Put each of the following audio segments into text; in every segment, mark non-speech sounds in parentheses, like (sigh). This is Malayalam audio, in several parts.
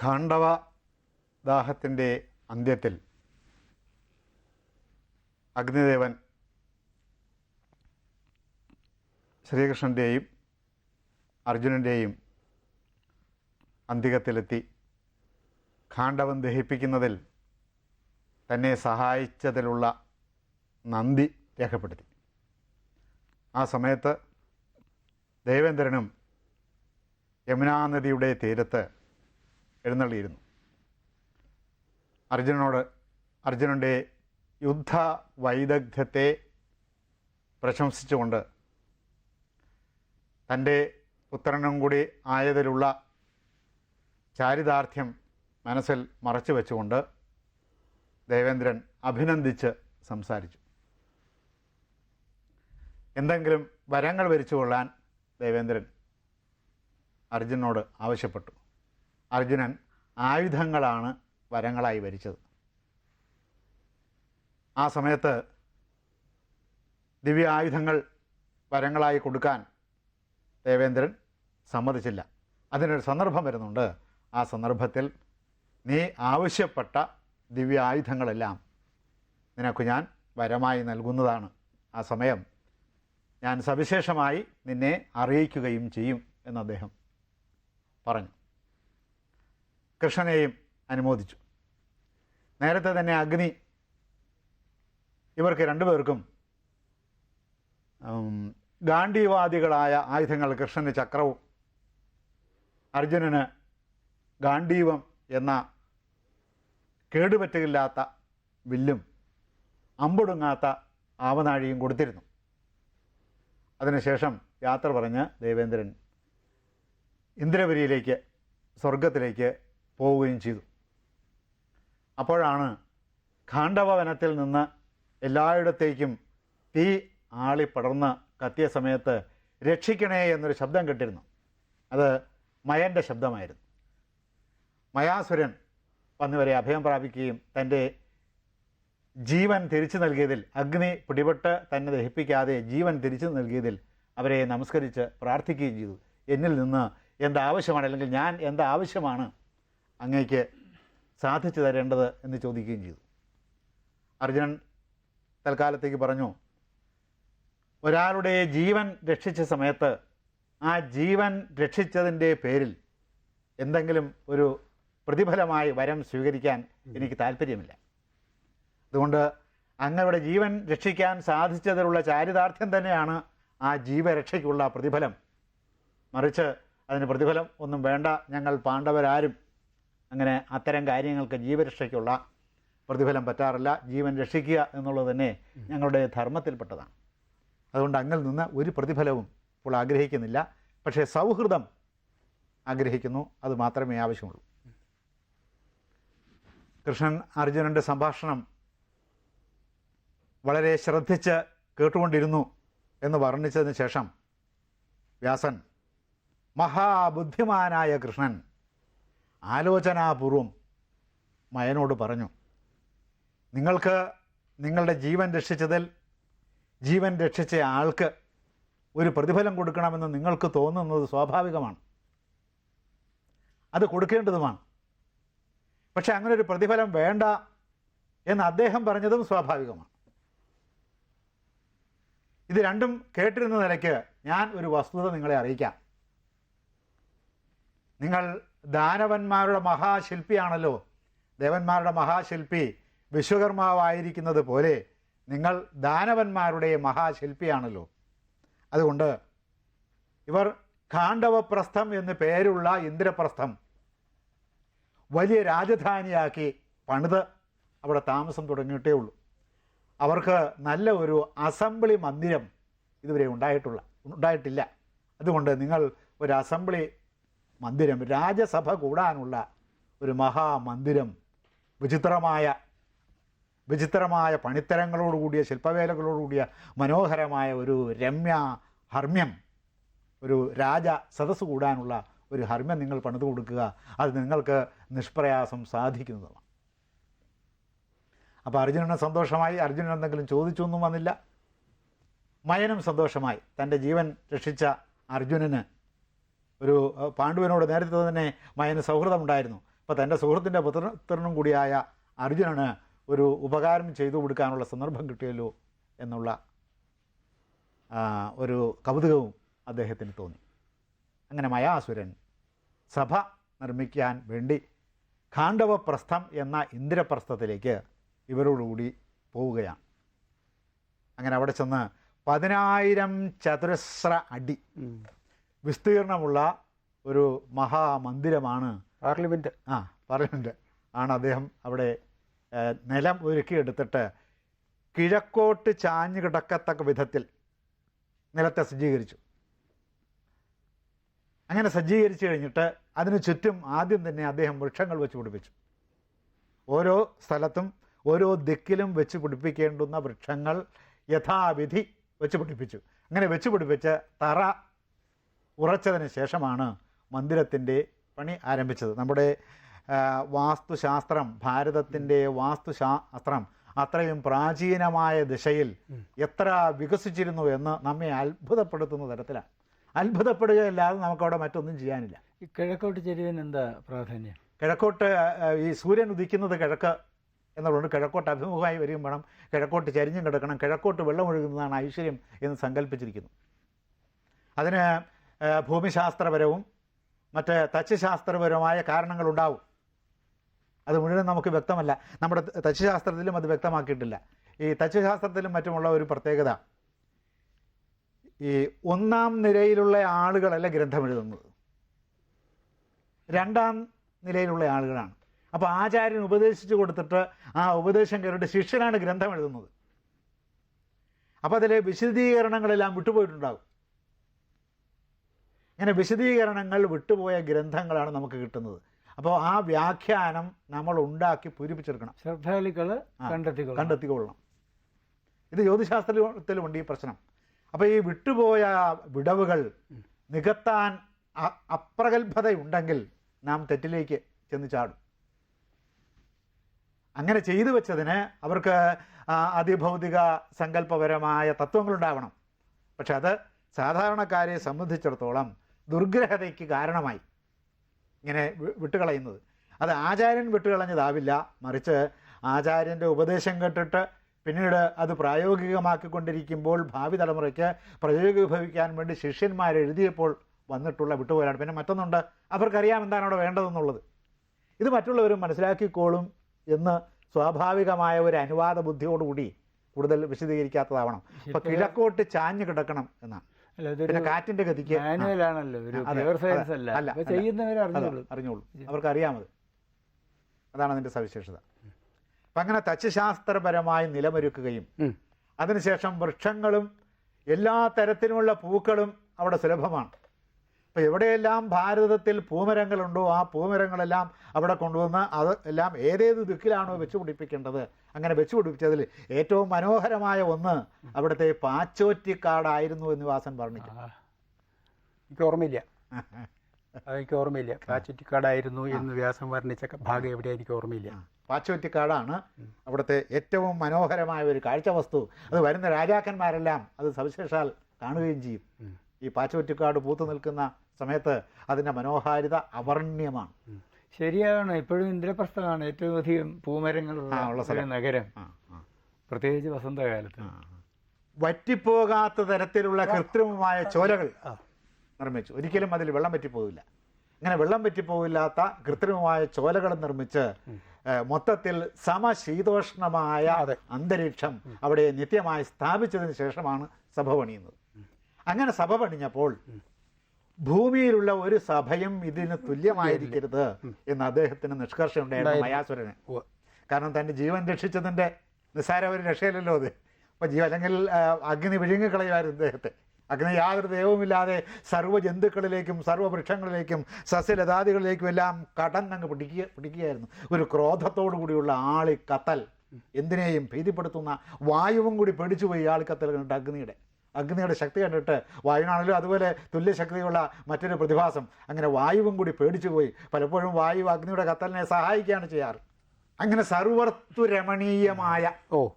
ഖാണ്ഡവ ദാഹത്തിന്റെ അന്ത്യത്തിൽ അഗ്നിദേവൻ ശ്രീകൃഷ്ണന്റെയും അർജുനന്റെയും അന്തികത്തിലെത്തി. ഖാണ്ഡവൻ ദഹിപ്പിക്കുന്നതിൽ തന്നെ സഹായിച്ചതിലുള്ള നന്ദി രേഖപ്പെടുത്തി. ആ സമയത്ത് ദേവേന്ദ്രനും യമുനാനദിയുടെ തീരത്ത് എഴുന്നള്ളിയിരുന്നു. അർജുനനോട് അർജുനന്റെ യുദ്ധ വൈദഗ്ധ്യത്തെ പ്രശംസിച്ചുകൊണ്ട് തന്റെ പുത്രനും കൂടി ആയതിലുള്ള ചാരിതാർത്ഥ്യം മനസ്സിൽ മറച്ചു വെച്ചുകൊണ്ട് ദേവേന്ദ്രൻ അഭിനന്ദിച്ച് സംസാരിച്ചു. എന്തെങ്കിലും വരങ്ങൾ വരിച്ചു കൊള്ളാൻ ദേവേന്ദ്രൻ അർജുനോട് ആവശ്യപ്പെട്ടു. അർജുനൻ ആയുധങ്ങളാണ് വരങ്ങളായി വരിച്ചത്. ആ സമയത്ത് ദിവ്യ ആയുധങ്ങൾ വരങ്ങളായി കൊടുക്കാൻ ദേവേന്ദ്രൻ സമ്മതിച്ചില്ല. അതിനൊരു സന്ദർഭം വരുന്നുണ്ട്. ആ സന്ദർഭത്തിൽ നീ ആവശ്യപ്പെട്ട ദിവ്യ ആയുധങ്ങളെല്ലാം നിനക്ക് ഞാൻ വരമായി നൽകുന്നതാണ്. ആ സമയം ഞാൻ സവിശേഷമായി നിന്നെ അറിയിക്കുകയും ചെയ്യും എന്ന് അദ്ദേഹം പറഞ്ഞു. കൃഷ്ണനെയും അനുമോദിച്ചു. നേരത്തെ തന്നെ അഗ്നി ഇവർക്ക് രണ്ടുപേർക്കും ഗാന്ധിവാദികളായ ആയുധങ്ങൾ കൃഷ്ണന് ചക്രവും അർജുനന് ഗാന്ധീവം എന്ന കേടുപറ്റുകില്ലാത്ത വില്ലും അമ്പൊടുങ്ങാത്ത ആവനാഴിയും കൊടുത്തിരുന്നു. അതിനുശേഷം യാത്ര പറഞ്ഞ് ദേവേന്ദ്രൻ ഇന്ദ്രപുരിയിലേക്ക് സ്വർഗത്തിലേക്ക് പോവുകയും ചെയ്തു. അപ്പോഴാണ് ഖാണ്ഡവ വനത്തിൽ നിന്ന് എല്ലായിടത്തേക്കും തീ ആളിപ്പടർന്ന് കത്തിയ സമയത്ത് രക്ഷിക്കണേ എന്നൊരു ശബ്ദം കേട്ടിരുന്നു. അത് മയന്റെ ശബ്ദമായിരുന്നു. മയാസുരൻ വന്നുവരെ അഭയം പ്രാപിക്കുകയും തന്റെ ജീവൻ തിരിച്ചു നൽകിയതിൽ അഗ്നി പിടിപെട്ട് തന്നെ ദഹിപ്പിക്കാതെ ജീവൻ തിരിച്ചു നൽകിയതിൽ അവരെ നമസ്കരിച്ച് പ്രാർത്ഥിക്കുകയും ചെയ്തു. എന്നിൽ നിന്ന് എന്താവശ്യമാണ്? അല്ലെങ്കിൽ ഞാൻ എന്താവശ്യമാണ്? അങ്ങേക്ക് സാധിച്ചു തരേണ്ടത് എന്ന് ചോദിക്കുകയും ചെയ്തു. അർജുനൻ തൽക്കാലത്തേക്ക് പറഞ്ഞു ഒരാളുടെ ജീവൻ രക്ഷിച്ച സമയത്ത് ആ ജീവൻ രക്ഷിച്ചതിന്റെ പേരിൽ എന്തെങ്കിലും ഒരു പ്രതിഫലമായി വരം സ്വീകരിക്കാൻ എനിക്ക് താല്പര്യമില്ല അതുകൊണ്ട് അങ്ങയുടെ ജീവൻ രക്ഷിക്കാൻ സാധിച്ചതിലുള്ള ചാരിതാർത്ഥ്യം തന്നെയാണ് ആ ജീവരക്ഷയ്ക്കുള്ള പ്രതിഫലം. മറിച്ച് അതിന് പ്രതിഫലം ഒന്നും വേണ്ട. ഞങ്ങൾ പാണ്ഡവരാരും അങ്ങനെ അത്തരം കാര്യങ്ങൾക്ക് ജീവരക്ഷയ്ക്കുള്ള പ്രതിഫലം പറ്റാറില്ല. ജീവൻ രക്ഷിക്കുക എന്നുള്ളത് തന്നെ ഞങ്ങളുടെ ധർമ്മത്തിൽപ്പെട്ടതാണ്. അതുകൊണ്ട് അങ്ങിൽ നിന്ന് ഒരു പ്രതിഫലവും ഇപ്പോൾ ആഗ്രഹിക്കുന്നില്ല. പക്ഷേ സൗഹൃദം ആഗ്രഹിക്കുന്നു. അത് മാത്രമേ ആവശ്യമുള്ളൂ. കൃഷ്ണൻ അർജുനന്റെ സംഭാഷണം വളരെ ശ്രദ്ധിച്ച് കേട്ടുകൊണ്ടിരുന്നു എന്ന് വർണിച്ചതിന് ശേഷം വ്യാസൻ മഹാബുദ്ധിമാനായ കൃഷ്ണൻ ആലോചനാപൂർവം മയനോട് പറഞ്ഞു നിങ്ങൾക്ക് നിങ്ങളുടെ ജീവൻ രക്ഷിച്ചതിൽ ജീവൻ രക്ഷിച്ച ആൾക്ക് ഒരു പ്രതിഫലം കൊടുക്കണമെന്ന് നിങ്ങൾക്ക് തോന്നുന്നത് സ്വാഭാവികമാണ്. അത് കൊടുക്കേണ്ടതുമാണ്. പക്ഷെ അങ്ങനെ ഒരു പ്രതിഫലം വേണ്ട എന്ന് അദ്ദേഹം പറഞ്ഞതും സ്വാഭാവികമാണ്. ഇത് രണ്ടും കേട്ടിരുന്ന നിലയ്ക്ക് ഞാൻ ഒരു വസ്തുത നിങ്ങളെ അറിയിക്കാം. നിങ്ങൾ ദാനവന്മാരുടെ മഹാശില്പിയാണല്ലോ. ദേവന്മാരുടെ മഹാശില്പി വിശ്വകർമാവായിരിക്കുന്നത് പോലെ നിങ്ങൾ ദാനവന്മാരുടെ മഹാശില്പിയാണല്ലോ. അതുകൊണ്ട് ഇവർ ഖാണ്ഡവപ്രസ്ഥം എന്ന് പേരുള്ള ഇന്ദ്രപ്രസ്ഥം വലിയ രാജധാനിയാക്കി പണിത് അവിടെ താമസം തുടങ്ങിയിട്ടേ ഉള്ളൂ. അവർക്ക് നല്ല ഒരു അസംബ്ലി മന്ദിരം ഇതുവരെ ഉണ്ടായിട്ടുള്ള ഉണ്ടായിട്ടില്ല. അതുകൊണ്ട് നിങ്ങൾ ഒരു അസംബ്ലി മന്ദിരം രാജസഭ കൂടാനുള്ള ഒരു മഹാമന്ദിരം. വിചിത്രമായ വിചിത്രമായ പണിത്തരങ്ങളോടുകൂടിയ ശില്പവേലകളോടുകൂടിയ മനോഹരമായ ഒരു രമ്യ ഹർമ്യം ഒരു രാജ സദസ്സ് കൂടാനുള്ള ഒരു ഹർമ്യം നിങ്ങൾ പണിത് കൊടുക്കുക. അത് നിങ്ങൾക്ക് നിഷ്പ്രയാസം സാധിക്കുന്നതുമാണ് അപ്പോൾ അർജുനന് സന്തോഷമായി. അർജുനൻ എന്തെങ്കിലും ചോദിച്ചൊന്നും വന്നില്ല. മയനും സന്തോഷമായി. തന്റെ ജീവൻ രക്ഷിച്ച അർജുനന് ഒരു പാണ്ഡുവിനോട് നേരത്തെ തന്നെ മയന് സൗഹൃദമുണ്ടായിരുന്നു. അപ്പോൾ തന്റെ സുഹൃത്തിന്റെ പുത്രനും കൂടിയായ അർജുനന് ഒരു ഉപകാരം ചെയ്തു കൊടുക്കാനുള്ള സന്ദർഭം കിട്ടിയല്ലോ എന്നുള്ള ഒരു കൗതുകവും അദ്ദേഹത്തിന് തോന്നി. അങ്ങനെ മയാസുരൻ സഭ നിർമ്മിക്കാൻ വേണ്ടി ഖാണ്ഡവപ്രസ്ഥം എന്ന ഇന്ദ്രപ്രസ്ഥത്തിലേക്ക് ഇവരോടുകൂടി പോവുകയാണ്. അങ്ങനെ അവിടെ ചെന്ന് പതിനായിരം ചതുരശ്ര അടി. വിസ്തീർണമുള്ള ഒരു മഹാമന്ദിരമാണ് പാർലമെന്റ് ആ പാർലമെന്റ് ആണ് അദ്ദേഹം അവിടെ നിലം ഒരുക്കിയെടുത്തിട്ട് കിഴക്കോട്ട് ചാഞ്ഞു കിടക്കത്തക്ക വിധത്തിൽ നിലത്തെ സജ്ജീകരിച്ചു. അങ്ങനെ സജ്ജീകരിച്ചു കഴിഞ്ഞിട്ട് അതിനു ചുറ്റും ആദ്യം തന്നെ അദ്ദേഹം വൃക്ഷങ്ങൾ വെച്ച് പിടിപ്പിച്ചു. ഓരോ സ്ഥലത്തും ഓരോ ദിക്കിലും വെച്ച് പിടിപ്പിക്കേണ്ടുന്ന വൃക്ഷങ്ങൾ യഥാവിധി വെച്ച് പിടിപ്പിച്ചു. അങ്ങനെ വെച്ച് പിടിപ്പിച്ച് തറ ഉറച്ചതിന് ശേഷമാണ് മന്ദിരത്തിന്റെ പണി ആരംഭിച്ചത്. നമ്മുടെ വാസ്തുശാസ്ത്രം ഭാരതത്തിന്റെ വാസ്തുശാസ്ത്രം അത്രയും പ്രാചീനമായ ദിശയിൽ എത്ര വികസിച്ചിരുന്നു എന്ന് നമ്മെ അത്ഭുതപ്പെടുത്തുന്ന തരത്തിലാണ്. അത്ഭുതപ്പെടുകയല്ലാതെ നമുക്കവിടെ മറ്റൊന്നും ചെയ്യാനില്ല. ഈ കിഴക്കോട്ട് ചെരുവിന് എന്താ പ്രാധാന്യം? കിഴക്കോട്ട് ഈ സൂര്യൻ ഉദിക്കുന്നത് കിഴക്ക് എന്നുള്ളത് കിഴക്കോട്ട് അഭിമുഖമായി വരികയും വേണം. കിഴക്കോട്ട് ചരിഞ്ഞും കിടക്കണം. കിഴക്കോട്ട് വെള്ളം ഒഴുകുന്നതാണ് ഐശ്വര്യം എന്ന് സങ്കല്പിച്ചിരിക്കുന്നു. അതിന് ഭൂമിശാസ്ത്രപരവും മറ്റ് തച്ചുശാസ്ത്രപരമായ കാരണങ്ങളുണ്ടാവും. അത് മുഴുവൻ നമുക്ക് വ്യക്തമല്ല. നമ്മുടെ തച്ചുശാസ്ത്രത്തിലും അത് വ്യക്തമാക്കിയിട്ടില്ല. ഈ തച്ചുശാസ്ത്രത്തിലും മറ്റുമുള്ള ഒരു പ്രത്യേകത ഈ ഒന്നാം നിരയിലുള്ള ആളുകളല്ല ഗ്രന്ഥം എഴുതുന്നത്? രണ്ടാം നിലയിലുള്ള ആളുകളാണ്. അപ്പോൾ ആചാര്യൻ ഉപദേശിച്ചു കൊടുത്തിട്ട് ആ ഉപദേശം കേട്ടിട്ട് ശിഷ്യനാണ് ഗ്രന്ഥം എഴുതുന്നത്. അപ്പോൾ അതിലെ വിശദീകരണങ്ങളെല്ലാം വിട്ടുപോയിട്ടുണ്ടാകും. ഇങ്ങനെ വിശദീകരണങ്ങൾ വിട്ടുപോയ ഗ്രന്ഥങ്ങളാണ് നമുക്ക് കിട്ടുന്നത്. അപ്പോൾ ആ വ്യാഖ്യാനം നമ്മൾ ഉണ്ടാക്കി പൂരിപ്പിച്ചെടുക്കണം. ശ്രദ്ധാലുക്കൾ കണ്ടെത്തിക്കൊള്ളണം. കണ്ടെത്തിക്കൊള്ളണം. ഇത് ജ്യോതിശാസ്ത്രത്തിലുമുണ്ട് ഈ പ്രശ്നം. അപ്പോൾ ഈ വിട്ടുപോയ വിടവുകൾ നികത്താൻ അപ്രഗത്ഭതയുണ്ടെങ്കിൽ നാം തെറ്റിലേക്ക് ചെന്ന് ചാടും. അങ്ങനെ ചെയ്തു വെച്ചതിന് അവർക്ക് അതിഭൗതിക സങ്കല്പപരമായ തത്വങ്ങളുണ്ടാവണം. പക്ഷെ അത് സാധാരണക്കാരെ സംബന്ധിച്ചിടത്തോളം ദുർഗ്രഹതയ്ക്ക് കാരണമായി ഇങ്ങനെ വിട്ടുകളയുന്നത്. അത് ആചാര്യൻ വിട്ടുകളഞ്ഞതാവില്ല മറിച്ച് ആചാര്യന്റെ ഉപദേശം കേട്ടിട്ട് പിന്നീട് അത് പ്രായോഗികമാക്കിക്കൊണ്ടിരിക്കുമ്പോൾ ഭാവി തലമുറയ്ക്ക് പ്രയോഗിഭവിക്കാൻ വേണ്ടി ശിഷ്യന്മാർ എഴുതിയപ്പോൾ വന്നിട്ടുള്ള വിട്ടുപോരാണ് പിന്നെ മറ്റൊന്നുണ്ട്. അവർക്കറിയാം എന്താണ് അവിടെ വേണ്ടതെന്നുള്ളത്. ഇത് മറ്റുള്ളവരും മനസ്സിലാക്കിക്കോളും എന്ന് സ്വാഭാവികമായ ഒരു അനുവാദ ബുദ്ധിയോടുകൂടി കൂടുതൽ വിശദീകരിക്കാത്തതാവണം. അപ്പോൾ കിഴക്കോട്ട് ചാഞ്ഞു കിടക്കണം എന്നാണ്. പിന്നെ കാറ്റിന്റെ ഗതിക്ക്. മാനുവൽ ആണല്ലോ ഒരു പ്യുവർ സയൻസ് അല്ല. അല്ല, ചെയ്യുന്നവർ അറിഞ്ഞോളൂ അറിഞ്ഞോളൂ അവർക്ക് അറിയാമത് അതാണ് അതിന്റെ സവിശേഷത. അപ്പം അങ്ങനെ തച്ചുശാസ്ത്രപരമായി നിലമൊരുക്കുകയും. അതിനുശേഷം വൃക്ഷങ്ങളും എല്ലാ തരത്തിലുമുള്ള പൂക്കളും അവിടെ സുലഭമാണ്. അപ്പോൾ എവിടെയെല്ലാം ഭാരതത്തിൽ പൂമരങ്ങളുണ്ടോ ആ പൂമരങ്ങളെല്ലാം അവിടെ കൊണ്ടുവന്ന് അത് എല്ലാം ഏതേത് ദിക്കിലാണോ വെച്ച് പിടിപ്പിക്കേണ്ടത്? അങ്ങനെ വെച്ച് പിടിപ്പിച്ചതിൽ ഏറ്റവും മനോഹരമായ ഒന്ന് അവിടുത്തെ പാച്ചോറ്റിക്കാടായിരുന്നു എന്ന് വാസൻ പറഞ്ഞു. എനിക്ക് ഓർമ്മയില്ല. എനിക്ക് ഓർമ്മയില്ല. പാച്ചോറ്റിക്കാടായിരുന്നു എന്ന് വ്യാസം വർണിച്ച ഭാഗം എവിടെ എനിക്ക് ഓർമ്മയില്ല. പാച്ചോറ്റിക്കാടാണ് അവിടുത്തെ ഏറ്റവും മനോഹരമായ ഒരു കാഴ്ച വസ്തു. അത് വരുന്ന രാജാക്കന്മാരെല്ലാം അത് സവിശേഷാൽ കാണുകയും ചെയ്യും. ഈ പാച്ചോറ്റിക്കാട് പൂത്തു നിൽക്കുന്ന സമയത്ത് അതിന്റെ മനോഹാരിത അവർണ്യമാണ്. ശരിയാണ്. ഇപ്പോഴും ഇന്ദ്രപ്രസ്ഥമാണ് ഏറ്റവും അധികം പൂമരങ്ങളുള്ള നഗരം. പ്രത്യേകിച്ച് വസന്തകാലത്ത്. വറ്റിപ്പോകാത്ത തരത്തിലുള്ള കൃത്രിമമായ ചോലകൾ നിർമ്മിച്ചു. ഒരിക്കലും അതിൽ വെള്ളം പറ്റിപ്പോകില്ല അങ്ങനെ വെള്ളം പറ്റിപ്പോകില്ലാത്ത കൃത്രിമമായ ചോലകൾ നിർമ്മിച്ച് മൊത്തത്തിൽ സമശീതോഷ്ണമായ. അന്തരീക്ഷം അവിടെ നിത്യമായി സ്ഥാപിച്ചതിന് ശേഷമാണ് സഭ പണിയുന്നത്. അങ്ങനെ സഭ പണിഞ്ഞപ്പോൾ ഭൂമിയിലുള്ള ഒരു സഭയും ഇതിന് തുല്യമായിരിക്കരുത് എന്ന് അദ്ദേഹത്തിന് നിഷ്കർഷം ഉണ്ടായിരുന്നു. മയാസുരന്. കാരണം തന്റെ ജീവൻ രക്ഷിച്ചതിന്റെ നിസ്സാര ഒരു രക്ഷയില്ലല്ലോ അത്. അപ്പോൾ ജീവൻ അല്ലെങ്കിൽ അഗ്നി വിഴുങ്ങിക്കളയുമായിരുന്നു അദ്ദേഹത്തെ അഗ്നി യാതൊരു ദൈവവുമില്ലാതെ സർവ ജന്തുക്കളിലേക്കും സർവ വൃക്ഷങ്ങളിലേക്കും സസ്യലതാദികളിലേക്കും എല്ലാം കടന്നങ്ങ് പിടിക്കുക പിടിക്കുകയായിരുന്നു. ഒരു ക്രോധത്തോടു കൂടിയുള്ള ആളി കത്തൽ എന്തിനേയും ഭീതിപ്പെടുത്തുന്ന വായുവും കൂടി പേടിച്ചുപോയി ആളിക്കത്തൽ കണ്ടിട്ട് അഗ്നിയുടെ. അഗ്നിയുടെ ശക്തി കണ്ടിട്ട് വായുവിനാണല്ലോ അതുപോലെ തുല്യശക്തിയുള്ള മറ്റൊരു പ്രതിഭാസം. അങ്ങനെ വായുവും കൂടി പേടിച്ചു പോയി. പലപ്പോഴും വായു അഗ്നിയുടെ കത്തലിനെ സഹായിക്കുകയാണ് ചെയ്യാറ്. അങ്ങനെ സർവർത്തു രമണീയമായ ഓ.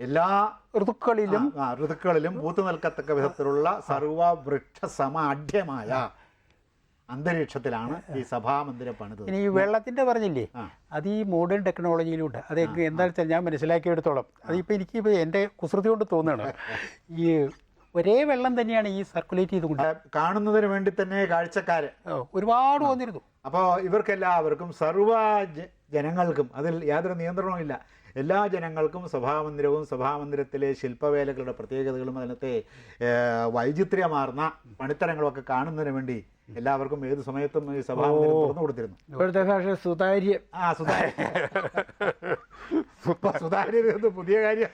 എല്ലാ ഋതുക്കളിലും ഋതുക്കളിലും പൂത്തു നിൽക്കത്തക്ക വിധത്തിലുള്ള സർവവൃക്ഷ സമാഢ്യമായ അന്തരീക്ഷത്തിലാണ് ഈ സഭാമന്ദിരം പണിത് ഇനി ഈ വെള്ളത്തിന്റെ പറഞ്ഞില്ലേ? അത് ഈ മോഡേൺ ടെക്നോളജിയിലുണ്ട് അത് എന്താണെന്ന് വെച്ചാൽ ഞാൻ മനസ്സിലാക്കിയെടുത്തോളം. അതിപ്പോൾ എനിക്ക് ഇപ്പോൾ എന്റെ കുസൃതി കൊണ്ട് തോന്നുകയാണ്. ഈ ഒരേ വെള്ളം തന്നെയാണ് ഈ സർക്കുലേറ്റ് ചെയ്തുകൊണ്ട്. കാണുന്നതിന് വേണ്ടി തന്നെ കാഴ്ചക്കാര്. ഒരുപാട് വന്നിരുന്നു. അപ്പോൾ ഇവർക്കെല്ലാവർക്കും സർവ ജനങ്ങൾക്കും അതിൽ യാതൊരു നിയന്ത്രണവും ഇല്ല. എല്ലാ ജനങ്ങൾക്കും സഭാമന്ദിരവും സഭാമന്ദിരത്തിലെ ശില്പവേലകളുടെ പ്രത്യേകതകളും അതിനകത്തെ ഏഹ്, വൈചിത്ര്യമാർന്ന പണിത്തരങ്ങളും ഒക്കെ കാണുന്നതിന് വേണ്ടി എല്ലാവർക്കും ഏത് സമയത്തും ഈ സഭാമന്ദിരം തുറന്നു കൊടുത്തിരുന്നു. ഇപ്പോഴത്തെ ഭാഷ സുതാര്യം. ആ സുതാര്യ. സുതാര്യത എന്ന് പുതിയ കാര്യം.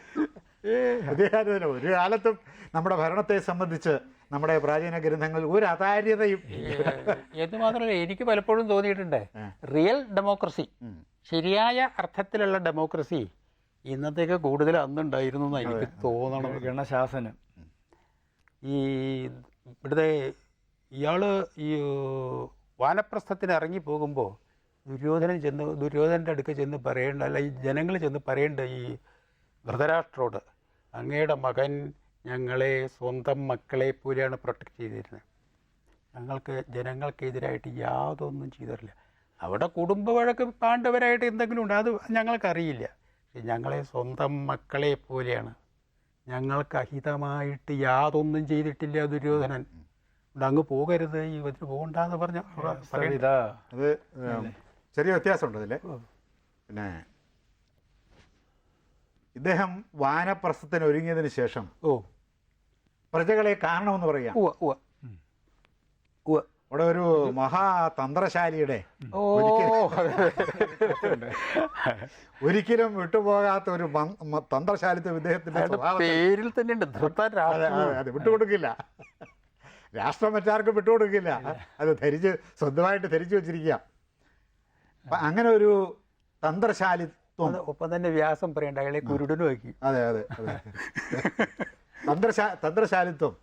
പുതിയ കാര്യം ഒരു കാലത്തും നമ്മുടെ ഭരണത്തെ സംബന്ധിച്ച് നമ്മുടെ പ്രാചീന ഗ്രന്ഥങ്ങളിൽ ഒരു അതാര്യതയും എന്ന് മാത്രമല്ല എനിക്ക് പലപ്പോഴും തോന്നിയിട്ടുണ്ട്. റിയൽ ഡെമോക്രസി ശരിയായ അർത്ഥത്തിലുള്ള ഡെമോക്രസി ഇന്നത്തേക്ക് കൂടുതൽ അന്നുണ്ടായിരുന്നു എന്നാണ് എനിക്ക് തോന്നണം. ഗണശാസനം. ഈ ഇവിടുത്തെ ഇയാൾ ഈ വാനപ്രസ്ഥത്തിന് ഇറങ്ങി പോകുമ്പോൾ ദുര്യോധനൻ ചെന്ന് ദുര്യോധനന്റെ അടുക്ക് ചെന്ന് പറയേണ്ട അല്ല ഈ ജനങ്ങൾ ചെന്ന് പറയേണ്ട ഈ ധൃതരാഷ്ട്രോട് അങ്ങയുടെ മകൻ ഞങ്ങളെ സ്വന്തം മക്കളെ പോലെയാണ് പ്രൊട്ടക്റ്റ് ചെയ്തിരുന്നത് ഞങ്ങൾക്ക് ജനങ്ങൾക്കെതിരായിട്ട് യാതൊന്നും ചെയ്തിട്ടില്ല. അവിടെ കുടുംബ വഴക്ക് പാണ്ഡവരായിട്ട് എന്തെങ്കിലും ഉണ്ട് അത് ഞങ്ങൾക്കറിയില്ല. പക്ഷെ ഞങ്ങളെ സ്വന്തം മക്കളെ പോലെയാണ്. ഞങ്ങൾക്ക് അഹിതമായിട്ട് യാതൊന്നും ചെയ്തിട്ടില്ല ദുര്യോധനൻ. അങ്ങ് പോകരുത് ഈ ഇതിന് പോകണ്ടെന്ന് പറഞ്ഞ അത് ചെറിയ വ്യത്യാസമുണ്ട് അതിൽ പിന്നെ ഇദ്ദേഹം വാനപ്രസ്ഥത്തിന് ഒരുങ്ങിയതിന് ശേഷം ഓ. പ്രജകളെ കാണണമെന്ന് പറയാം. ഇവിടെ ഒരു മഹാതന്ത്രശാലിയുടെ ഒരിക്കലും വിട്ടുപോകാത്ത ഒരു തന്ത്രശാലിത്വം ഇദ്ദേഹത്തിന്റെ പേരിൽ തന്നെയുണ്ട്. വിട്ടുകൊടുക്കില്ല. രാഷ്ട്രം മറ്റാർക്കും വിട്ടുകൊടുക്കില്ല. അത് ധരിച്ച് സ്വന്തമായിട്ട് ധരിച്ചു വെച്ചിരിക്കുക. അപ്പൊ അങ്ങനെ ഒരു തന്ത്രശാലിത്വം ഒപ്പം തന്നെ വ്യാസം പറയണ്ട. അയാളെ കുരുടനും ആക്കി. അതെ അതെ അതെ. തന്ത്രശാ തന്ത്രശാലിത്വം.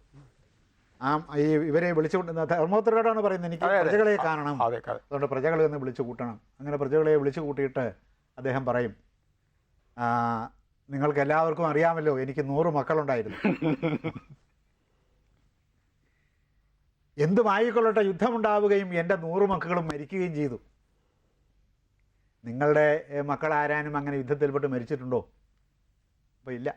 ആ ഈ ഇവരെ വിളിച്ചുകൊണ്ട് ധർമ്മോത്തരോടാണ് പറയുന്നത്. എനിക്ക്. പ്രജകളെ കാണണം. അതെ അതെ. അതുകൊണ്ട് പ്രജകളെ ഒന്ന് വിളിച്ചു കൂട്ടണം. അങ്ങനെ പ്രജകളെ വിളിച്ചു കൂട്ടിയിട്ട് അദ്ദേഹം പറയും നിങ്ങൾക്ക് എല്ലാവർക്കും അറിയാമല്ലോ എനിക്ക് നൂറ് മക്കളുണ്ടായിരുന്നു. (laughs) എന്തുമായിക്കൊള്ളട്ടെ യുദ്ധമുണ്ടാവുകയും എന്റെ നൂറ് മക്കളും മരിക്കുകയും ചെയ്തു. നിങ്ങളുടെ മക്കൾ ആരാനും അങ്ങനെ യുദ്ധത്തിൽപ്പെട്ട് മരിച്ചിട്ടുണ്ടോ? അപ്പോൾ ഇല്ല.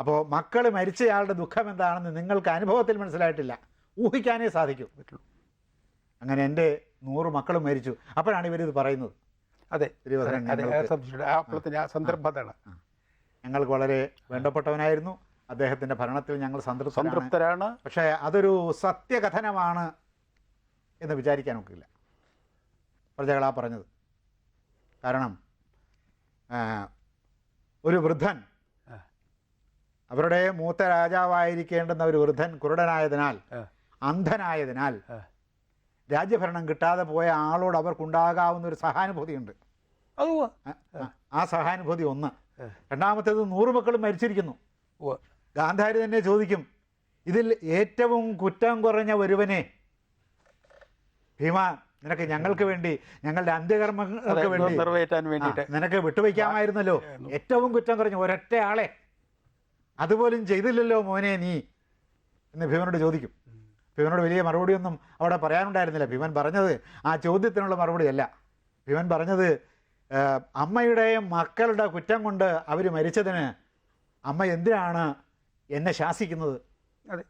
അപ്പോൾ മക്കൾ മരിച്ചയാളുടെ ദുഃഖം എന്താണെന്ന് നിങ്ങൾക്ക് അനുഭവത്തിൽ മനസ്സിലായിട്ടില്ല. ഊഹിക്കാനേ സാധിക്കൂ. അങ്ങനെ എന്റെ നൂറ് മക്കളും മരിച്ചു. അപ്പോഴാണ് ഇവരിത് പറയുന്നത്. അതെ. അപ്പോഴത്തെ ഞങ്ങൾക്ക് വളരെ വേണ്ടപ്പെട്ടവനായിരുന്നു. അദ്ദേഹത്തിന്റെ ഭരണത്തിൽ ഞങ്ങൾ സംതൃപ്തരാണ്. സംതൃപ്തരാണ്. പക്ഷേ അതൊരു സത്യകഥനമാണ് എന്ന് വിചാരിക്കാൻ ഒക്കില്ല. പ്രജകളാ പറഞ്ഞത്. കാരണം ഒരു വൃദ്ധൻ. അവരുടെ മൂത്ത രാജാവായിരിക്കേണ്ടുന്ന ഒരു വൃദ്ധൻ കുരുടനായതിനാൽ അന്ധനായതിനാൽ രാജ്യഭരണം കിട്ടാതെ പോയ ആളോട് അവർക്കുണ്ടാകാവുന്ന ഒരു സഹാനുഭൂതിയുണ്ട്. ആ, സഹാനുഭൂതി ഒന്ന്. രണ്ടാമത്തേത് നൂറ് മക്കളും മരിച്ചിരിക്കുന്നു. ഗാന്ധാരി തന്നെ ചോദിക്കും ഇതിൽ ഏറ്റവും കുറ്റം കുറഞ്ഞ ഒരുവനെ ഭീമ നിനക്ക് ഞങ്ങൾക്ക് വേണ്ടി ഞങ്ങളുടെ അന്ത്യകർമ്മങ്ങൾക്ക് വേണ്ടി നിനക്ക് വിട്ടുവയ്ക്കാമായിരുന്നല്ലോ ഏറ്റവും കുറ്റം കുറഞ്ഞ ഒരൊറ്റ ആളെ അതുപോലും ചെയ്തില്ലല്ലോ മോനെ നീ എന്ന് ഭീമനോട് ചോദിക്കും. ഭീമനോട് വലിയ മറുപടിയൊന്നും അവിടെ പറയാനുണ്ടായിരുന്നില്ല. ഭീമൻ പറഞ്ഞത് ആ ചോദ്യത്തിനുള്ള മറുപടിയല്ല. ഭീമൻ പറഞ്ഞത് അമ്മയുടെയും അമ്മയുടെ മക്കളുടെ കുറ്റം കൊണ്ട് അവർ മരിച്ചതിന് അമ്മ എന്തിനാണ് എന്നെ ശാസിക്കുന്നത്? അതെ.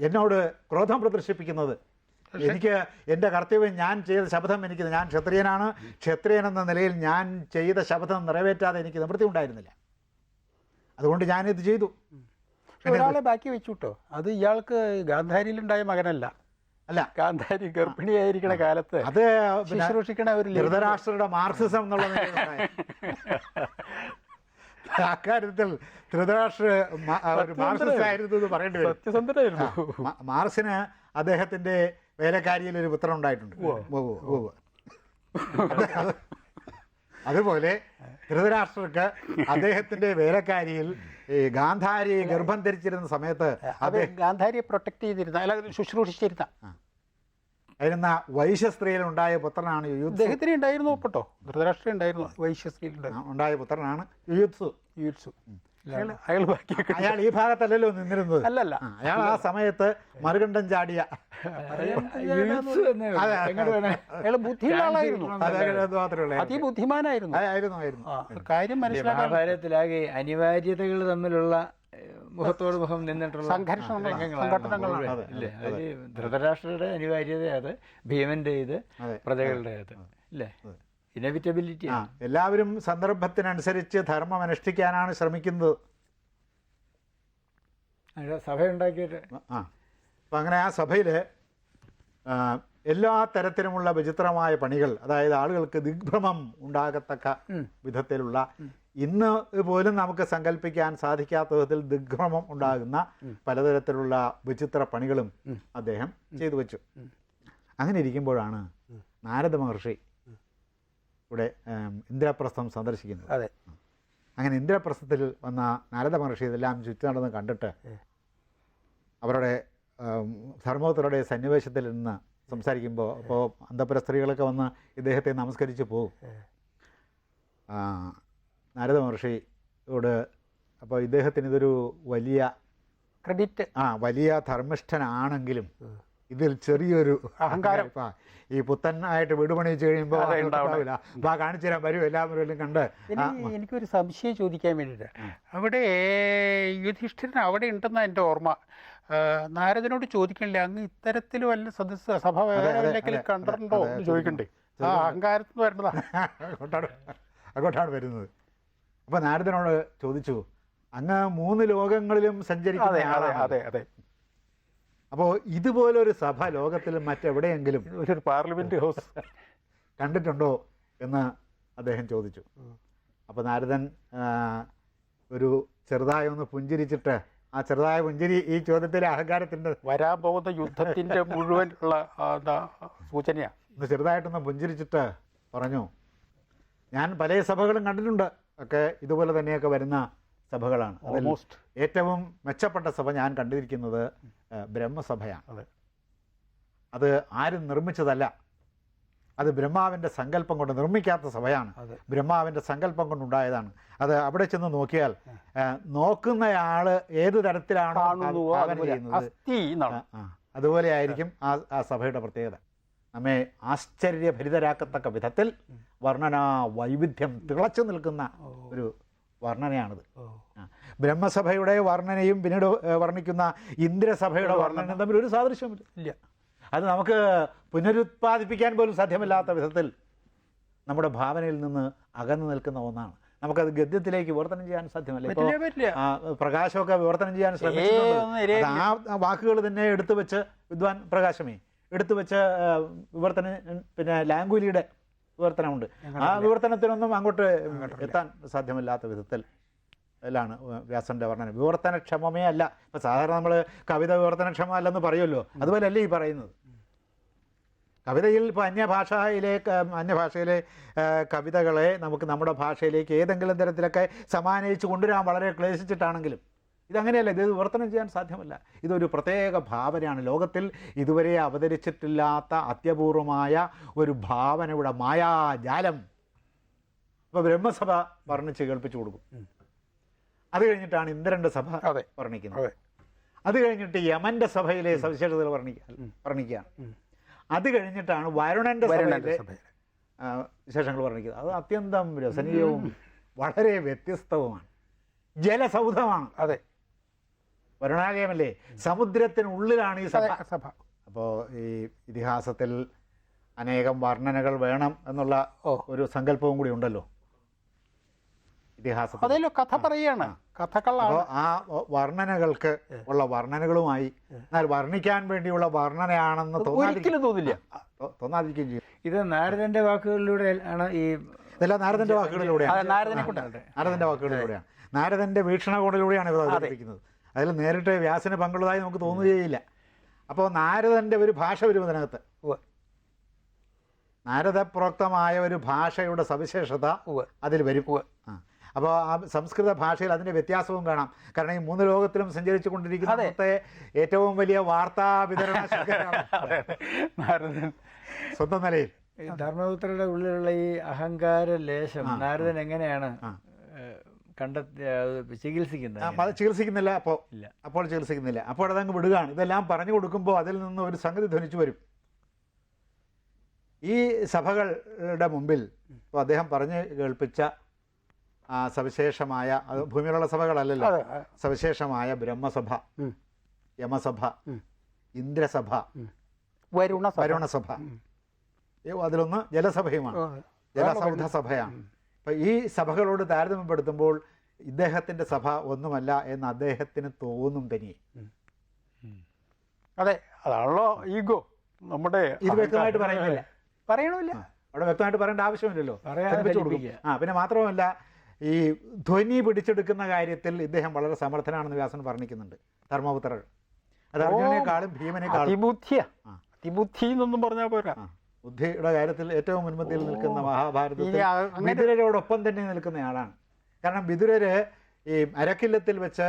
എന്നോട് ക്രോധം പ്രദർശിപ്പിക്കുന്നത്. എനിക്ക് എന്റെ കർത്തവ്യം ഞാൻ ചെയ്ത ശപഥം എനിക്ക് ഞാൻ ക്ഷത്രിയനാണ്. ക്ഷത്രിയൻ എന്ന നിലയിൽ ഞാൻ ചെയ്ത ശപഥം നിറവേറ്റാതെ എനിക്ക് നിവൃത്തി ഉണ്ടായിരുന്നില്ല അതുകൊണ്ട് ഞാനിത് ചെയ്തു. ഒരാളെ ബാക്കി വെച്ചു കേട്ടോ അത് ഇയാൾക്ക് ഗാന്ധാരിയിലുണ്ടായ മകനല്ല. അല്ല. ഗാന്ധാരി ഗർഭിണിയായിരിക്കണ കാലത്ത് അത് ശുശ്രൂഷിക്കണ ഒരു ധൃതരാഷ്ട്രയുടെ മാർക്സിസം എന്നുള്ള. അക്കാര്യത്തിൽ ധൃതരാഷ്ട്ര മ- ഒരു മാർക്സിസ്റ്റ് ആയിരുന്നു എന്ന് പറയേണ്ടി വരും. സത്യസന്ധനായിരുന്നു മ- മാർസിന് അദ്ദേഹത്തിന്റെ വേലക്കാരിയിൽ ഒരു പുത്രം ഉണ്ടായിട്ടുണ്ട്. ഓ ഓ ഉവ്വ്. അത് അതുപോലെ ധൃതരാഷ്ട്രക്ക് അദ്ദേഹത്തിന്റെ വേലക്കാരിയിൽ ഈ ഗാന്ധാരി ഗർഭം ധരിച്ചിരുന്ന സമയത്ത് അദ്ദേഹം ഗാന്ധാരിയെ പ്രൊട്ടക്ട് ചെയ്തിരുന്ന അല്ല ശുശ്രൂഷിച്ചിരുന്ന. ആയിരുന്ന വൈശ്യസ്ത്രീയിൽ ഉണ്ടായ പുത്രനാണ് യുയുത്സു. അദ്ദേഹത്തിന് ഉണ്ടായിരുന്നു ഒപ്പട്ടോ ധൃതരാഷ്ട്രീയ ഉണ്ടായിരുന്നു വൈശ്യസ്ത്രീയിൽ ഉണ്ടായ പുത്രനാണ് യുയുത്സു. യൂത്സു അയാൾ ബാക്കി അയാൾ ഈ ഭാഗത്തല്ലല്ലോ നിന്നിരുന്നത്. അല്ലല്ല. അയാൾ ആ സമയത്ത് മറുകണ്ഠം ചാടിയ. അയാൾ ബുദ്ധിയുള്ള ആളായിരുന്നു അതിബുദ്ധിമാനായിരുന്നു ആയിരുന്നു കാര്യം മനസ്സിലാക്കാൻ മഹാഭാരതത്തിലാകെ അനിവാര്യതകൾ തമ്മിലുള്ള മുഖത്തോട് മുഖം നിന്നിട്ടുള്ള സംഘർഷം സംഘട്ടനങ്ങളാണ്. ഇല്ലേ? അത് ധൃതരാഷ്ട്രയുടെ അനിവാര്യത അത്. ഭീമന്റെ ഇത് പ്രജകളുടെ അത്. ഇല്ലേ? ഇനവിറ്റബിലിറ്റി ആ എല്ലാവരും സന്ദർഭത്തിനനുസരിച്ച് ധർമ്മം അനുഷ്ഠിക്കാനാണ് ശ്രമിക്കുന്നത്. സഭ ഉണ്ടാക്കിയിട്ട് ആ അപ്പം അങ്ങനെ ആ സഭയിൽ എല്ലാ തരത്തിലുമുള്ള വിചിത്രമായ പണികൾ അതായത് ആളുകൾക്ക് ദിഗ്ഭ്രമം ഉണ്ടാകത്തക്ക വിധത്തിലുള്ള ഇന്ന് പോലും നമുക്ക് സങ്കല്പിക്കാൻ സാധിക്കാത്ത വിധത്തിൽ ദിഗ്ഭ്രമം ഉണ്ടാകുന്ന പലതരത്തിലുള്ള വിചിത്ര പണികളും അദ്ദേഹം ചെയ്തു വെച്ചു. അങ്ങനെ ഇരിക്കുമ്പോഴാണ് നാരദ മഹർഷി ഇവിടെ ഇന്ദിരാപ്രസ്ഥം സന്ദർശിക്കുന്നത്. അതെ. അങ്ങനെ ഇന്ദ്രപ്രസ്ഥത്തിൽ വന്ന നാരദ മഹർഷി ഇതെല്ലാം ചുറ്റി നടന്ന് കണ്ടിട്ട് അവരുടെ ഉം, ധർമ്മപുത്രരുടെ സന്നിവേശത്തിൽ നിന്ന് സംസാരിക്കുമ്പോൾ അപ്പോൾ അന്തപുര സ്ത്രീകളൊക്കെ വന്ന് ഇദ്ദേഹത്തെ നമസ്കരിച്ച് പോകും. ആ, നാരദ മഹർഷിയോട് അപ്പോൾ ഇദ്ദേഹത്തിന് ഇതൊരു വലിയ ക്രെഡിറ്റ്. ആ വലിയ ധർമ്മിഷ്ഠനാണെങ്കിലും ഇതിൽ ചെറിയൊരു അഹങ്കാരം. ഈ പുത്തനായിട്ട് വീട് പണി വെച്ച് കഴിയുമ്പോൾ. ഉണ്ടാവില്ല. ആ കാണിച്ചു തരാൻ വരും എല്ലാവരും എല്ലാം കണ്ട്. എനിക്കൊരു സംശയം ചോദിക്കാൻ വേണ്ടിയിട്ട്. അവിടെ യുധിഷ്ഠിരൻ അവിടെ ഉണ്ടെന്ന എന്റെ ഓർമ്മ. നാരദനോട് ചോദിക്കണില്ല അങ്ങ് ഇത്തരത്തിൽ വല്ല സദസ് സഭ വേറെ കണ്ടിട്ടുണ്ടോ എന്ന് ചോദിക്കണ്ടേ? ആ അഹങ്കാരത്തിൽ നിന്ന് വരുന്നതാ. (laughs) അങ്ങോട്ടാണ് അങ്ങോട്ടാണ് വരുന്നത്. അപ്പൊ നാരദനോട് ചോദിച്ചു അങ്ങ് മൂന്ന് ലോകങ്ങളിലും സഞ്ചരിക്കുന്ന അതെ അതെ അതെ. അപ്പോൾ ഇതുപോലൊരു സഭ ലോകത്തിൽ മറ്റെവിടെയെങ്കിലും ഒരു പാർലമെന്റ് ഹൗസ്. (laughs) കണ്ടിട്ടുണ്ടോ എന്ന് അദ്ദേഹം ചോദിച്ചു. അപ്പോൾ നാരദൻ ഒരു ചെറുതായി ഒന്ന് പുഞ്ചിരിച്ചിട്ട് ആ ചെറുതായ പുഞ്ചിരി ഈ ചോദ്യത്തിലെ അഹങ്കാരത്തിന്റെ വരാൻ പോകുന്ന യുദ്ധത്തിന്റെ മുഴുവൻ ഉള്ള ആ, എന്താ, സൂചനയാ. ഒന്ന് ചെറുതായിട്ടൊന്ന് പുഞ്ചിരിച്ചിട്ട് പറഞ്ഞു ഞാൻ പല സഭകളും കണ്ടിട്ടുണ്ട്. ഒക്കെ ഇതുപോലെ തന്നെയൊക്കെ വരുന്ന സഭകളാണ്. ഓൾമോസ്റ്റ് ഏറ്റവും മെച്ചപ്പെട്ട സഭ ഞാൻ കണ്ടിരിക്കുന്നത് ബ്രഹ്മസഭയാണ്. അതെ. അത് ആരും നിർമ്മിച്ചതല്ല. അത് ബ്രഹ്മാവിന്റെ സങ്കല്പം കൊണ്ട് നിർമ്മിക്കാത്ത സഭയാണ്. ബ്രഹ്മാവിന്റെ സങ്കല്പം കൊണ്ടുണ്ടായതാണ് അത് അവിടെ ചെന്ന് നോക്കിയാൽ നോക്കുന്നയാൾ നോക്കുന്നയാൾ ഏത് തരത്തിലാണോ ചെയ്യുന്നത്. അതുപോലെ ആയിരിക്കും ആ ആ സഭയുടെ പ്രത്യേകത. നമ്മെ ആശ്ചര്യഭരിതരാക്കത്തക്ക വിധത്തിൽ വർണനാ വൈവിധ്യം തിളച്ചു നിൽക്കുന്ന ഒരു വർണനയാണിത്. ബ്രഹ്മസഭയുടെ വർണനയും പിന്നീട് വർണിക്കുന്ന ഇന്ദ്രസഭയുടെ വർണനയും തമ്മിൽ ഒരു സാദൃശ്യമില്ല. ഇല്ല. അത് നമുക്ക് പുനരുത്പാദിപ്പിക്കാൻ പോലും സാധ്യമല്ലാത്ത വിധത്തിൽ നമ്മുടെ ഭാവനയിൽ നിന്ന് അകന്നു നിൽക്കുന്ന ഒന്നാണ്. നമുക്കത് ഗദ്യത്തിലേക്ക് വിവർത്തനം ചെയ്യാൻ സാധ്യമല്ല. ഇപ്പോൾ പ്രകാശമൊക്കെ വിവർത്തനം ചെയ്യാൻ ഏ, ശ്രമിച്ചിട്ടുണ്ട് ആ വാക്കുകൾ തന്നെ എടുത്തു വെച്ച് വിദ്വാൻ പ്രകാശമേ എടുത്തു വെച്ച് വിവർത്തനം പിന്നെ ലാംഗുലിയുടെ വിവർത്തനമുണ്ട്. ആ വിവർത്തനത്തിനൊന്നും അങ്ങോട്ട് എത്താൻ സാധ്യമല്ലാത്ത വിധത്തിൽ ലാണ് വ്യാസന്റെ വർണന. വിവർത്തനക്ഷമമേ അല്ല. ഇപ്പം സാധാരണ നമ്മൾ കവിത വിവർത്തനക്ഷമ അല്ലെന്ന് പറയുമല്ലോ. അതുപോലെ അല്ലേ ഈ പറയുന്നത്. കവിതയിൽ ഇപ്പോൾ അന്യഭാഷയിലെ അന്യഭാഷയിലെ കവിതകളെ നമുക്ക് നമ്മുടെ ഭാഷയിലേക്ക് ഏതെങ്കിലും തരത്തിലൊക്കെ സമാനയിച്ച് കൊണ്ടുവരാൻ വളരെ ക്ലേശിച്ചിട്ടാണെങ്കിലും ഇതങ്ങനെയല്ല ഇത് വിവർത്തനം ചെയ്യാൻ സാധ്യമല്ല. ഇതൊരു പ്രത്യേക ഭാവനയാണ്. ലോകത്തിൽ ഇതുവരെ അവതരിച്ചിട്ടില്ലാത്ത അത്യപൂർവമായ ഒരു ഭാവനയുടെ മായാജാലം. അപ്പോൾ ബ്രഹ്മസഭ വർണിച്ച് കേൾപ്പിച്ചു കൊടുക്കും. അത് കഴിഞ്ഞിട്ടാണ് ഇന്ദ്രന്റെ സഭ വർണിക്കുന്നത്. അതെ. കഴിഞ്ഞിട്ട് യമന്റെ സഭയിലെ സവിശേഷതകൾ വർണിക്കുക വർണിക്കുകയാണ്. അത് കഴിഞ്ഞിട്ടാണ് വരുണന്റെ വരുണന്റെ സഭയിലെ വിശേഷങ്ങൾ വർണിക്കുന്നത്. അത് അത്യന്തം രസനീയവും വളരെ വ്യത്യസ്തവുമാണ്. ജലസൗധമാണ്. അതെ. വരുണാലയമല്ലേ സമുദ്രത്തിനുള്ളിലാണ് ഈ സഭ. സഭ. അപ്പോൾ ഈ ഇതിഹാസത്തിൽ അനേകം വർണനകൾ വേണം എന്നുള്ള ഒരു സങ്കല്പവും കൂടി ഉണ്ടല്ലോ. ഇതിഹാസം കഥ പറയാണ് കഥകളാണ്. ആ വർണനകൾക്ക് ഉള്ള വർണനകളുമായി എന്നാൽ വർണിക്കാൻ വേണ്ടിയുള്ള വർണനയാണെന്ന് തോന്നാതിരിക്കും ഒരിക്കലും തോന്നില്ല. തോന്നാതിരിക്കുകയും ചെയ്യും. ഇത് നാരദന്റെ വാക്കുകളിലൂടെ ആണ് ഈ ഇതെല്ലാം നാരദന്റെ വാക്കുകളിലൂടെയാണ്. അതെ, നാരദനെ കൊണ്ട് നാരദന്റെ വാക്കുകളിലൂടെയാണ്. നാരദന്റെ വീക്ഷണകോണിലൂടെയാണ് ഇത് അവതരിപ്പിക്കുന്നത്. അതിൽ നേരിട്ട് വ്യാസന് പങ്കുള്ളതായി നമുക്ക് തോന്നുകയില്ല. അപ്പോൾ നാരദന്റെ ഒരു ഭാഷ വരും അതിനകത്ത് നാരദപ്രോക്തമായ ഒരു ഭാഷയുടെ സവിശേഷത അതിൽ വരും. അപ്പോൾ ആ. സംസ്കൃത ഭാഷയിൽ അതിന്റെ വ്യത്യാസവും കാണാം. കാരണം ഈ മൂന്ന് ലോകത്തിലും സഞ്ചരിച്ചു കൊണ്ടിരിക്കുന്ന ഏറ്റവും വലിയ വാർത്താ വിതരണ (laughs) സ്വന്തം നിലയിൽ. ധർമ്മപുത്രയുടെ ഉള്ളിലുള്ള ഈ അഹങ്കാര ലേശം നാരദൻ എങ്ങനെയാണ് കണ്ടെത്തി ചികിത്സിക്കുന്നത് അത് ചികിത്സിക്കുന്നില്ല അപ്പോൾ ഇല്ല. അപ്പോൾ ചികിത്സിക്കുന്നില്ല. അപ്പോൾ അതങ്ങ് വിടുകയാണ്. ഇതെല്ലാം പറഞ്ഞു കൊടുക്കുമ്പോൾ അതിൽ നിന്ന് ഒരു സംഗതി ധ്വനിച്ചു വരും. ഈ സഭകളുടെ മുമ്പിൽ ഇപ്പോൾ അദ്ദേഹം പറഞ്ഞ് കേൾപ്പിച്ച ആ സവിശേഷമായ അത് ഭൂമിയിലുള്ള സഭകളല്ലല്ലോ. സവിശേഷമായ ബ്രഹ്മസഭ യമസഭ ഇന്ദ്രസഭ വരുണ വരുണസഭ. അതിലൊന്ന് ജലസഭയുമാണ്. ജലസൗധ സഭയാണ് അപ്പം ഈ സഭകളോട് താരതമ്യപ്പെടുത്തുമ്പോൾ ഇദ്ദേഹത്തിന്റെ സഭ ഒന്നുമല്ല എന്ന് അദ്ദേഹത്തിന് തോന്നും തനി അതെ. അതാണല്ലോ ഈഗോ. നമ്മുടെ ഇത് വ്യക്തമായിട്ട് പറയുന്നില്ല. പറയണമില്ല. അവിടെ വ്യക്തമായിട്ട് പറയേണ്ട ആവശ്യമില്ലല്ലോ. ആ പിന്നെ മാത്രമല്ല ഈ ധ്വനി പിടിച്ചെടുക്കുന്ന കാര്യത്തിൽ ഇദ്ദേഹം വളരെ സമർത്ഥനാണെന്ന് വ്യാസൻ പറഞ്ഞിരിക്കുന്നുണ്ട് ധർമ്മപുത്രർ. അത് അർജുനേക്കാളും ഭീമനേക്കാളും. അതിബുദ്ധിയാ. അതിബുദ്ധി എന്നൊന്നും പറഞ്ഞാൽ പോരാ. ബുദ്ധിയുടെ കാര്യത്തിൽ ഏറ്റവും മുൻപന്തിയിൽ നിൽക്കുന്ന മഹാഭാരതത്തിൽ വിതുരരോടൊപ്പം തന്നെ നിൽക്കുന്നയാളാണ് കാരണം വിതുരര് ഈ അരക്കില്ലത്തിൽ വെച്ച്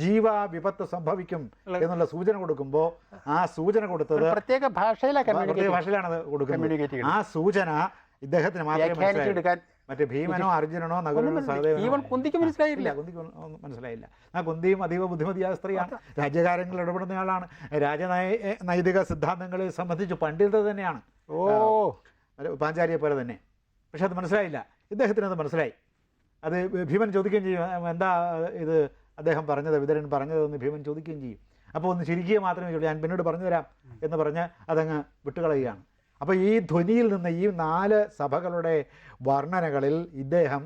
ജീവ വിപത്ത് സംഭവിക്കും എന്നുള്ള സൂചന കൊടുക്കുമ്പോൾ ആ സൂചന കൊടുത്തത് പ്രത്യേക ഭാഷയിലാണ് പ്രത്യേക ഭാഷയിലാണ് കൊടുക്കുന്നത്. ആ സൂചന ഇദ്ദേഹത്തിന് മാത്രമേ വ്യാഖ്യാനിച്ചെടുക്കാൻ മറ്റേ ഭീമനോ അർജുനനോ നകുലനോ സഹദേവനോ കുന്തിക്ക് മനസ്സിലായില്ല. കുന്തിക്ക് മനസ്സിലായില്ല. ആ കുന്തിയും അതീവ ബുദ്ധിമതിയായ സ്ത്രീയാണ്. രാജ്യകാര്യങ്ങളിൽ ഇടപെടുന്നയാളാണ് രാജനയ നൈതിക സിദ്ധാന്തങ്ങളെ സംബന്ധിച്ച് പണ്ഡിതർ തന്നെയാണ്. ഓ. പാഞ്ചാരിയെ പോലെ തന്നെ. പക്ഷെ അത് മനസ്സിലായില്ല. ഇദ്ദേഹത്തിന് അത് മനസ്സിലായി. അത് ഭീമൻ ചോദിക്കുകയും ചെയ്യും. എന്താ ഇത് അദ്ദേഹം പറഞ്ഞത് വിതരൻ പറഞ്ഞതെന്ന് ഭീമൻ ചോദിക്കുകയും ചെയ്യും. അപ്പോൾ ഒന്ന് ചിരിക്കുക മാത്രമേ ഉള്ളൂ. ഞാൻ പിന്നീട് പറഞ്ഞു തരാം എന്ന് പറഞ്ഞ് അതങ്ങ് വിട്ടുകളയുകയാണ്. അപ്പോൾ ഈ ധ്വനിയിൽ നിന്ന് ഈ നാല് സഭകളുടെ വർണനകളിൽ ഇദ്ദേഹം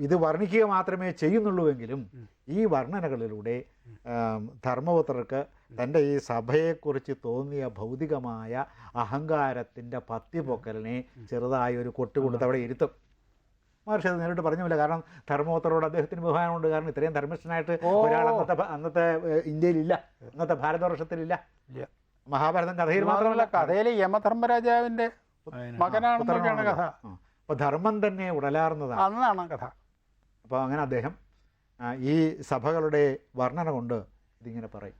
ഇത് വർണിക്കുക മാത്രമേ ചെയ്യുന്നുള്ളൂവെങ്കിലും ഈ വർണനകളിലൂടെ ധർമ്മപുത്രർക്ക് തന്റെ ഈ സഭയെക്കുറിച്ച് തോന്നിയ ഭൗതികമായ അഹങ്കാരത്തിന്റെ പത്തിപൊക്കലിനെ ചെറുതായി ഒരു കൊട്ടുകൊണ്ട് അവിടെ ഇരുത്തും. മഹർഷി അത് നേരിട്ട് പറഞ്ഞില്ല കാരണം ധർമ്മപുത്രരോട് അദ്ദേഹത്തിന് ബഹുമാനമുണ്ട്. കാരണം ഇത്രയും ധർമ്മിഷ്ഠനായിട്ട് ഒരാൾ അന്നത്തെ അന്നത്തെ ഇന്ത്യയിലില്ല. അന്നത്തെ ഭാരതവർഷത്തിലില്ല. ഇല്ല. മഹാഭാരതം കഥയിൽ മാത്രമല്ല കഥയിൽ യമധർമ്മരാജാവിന്റെ മകനാണെന്നൊക്കെയാണ് കഥ. അപ്പോൾ ധർമ്മം തന്നെ ഉടലാർന്നതാണ്. അന്നാണ് കഥ. അപ്പോൾ അങ്ങനെ അദ്ദേഹം ഈ സഭകളുടെ വർണന കൊണ്ട് ഇതിങ്ങനെ പറയും.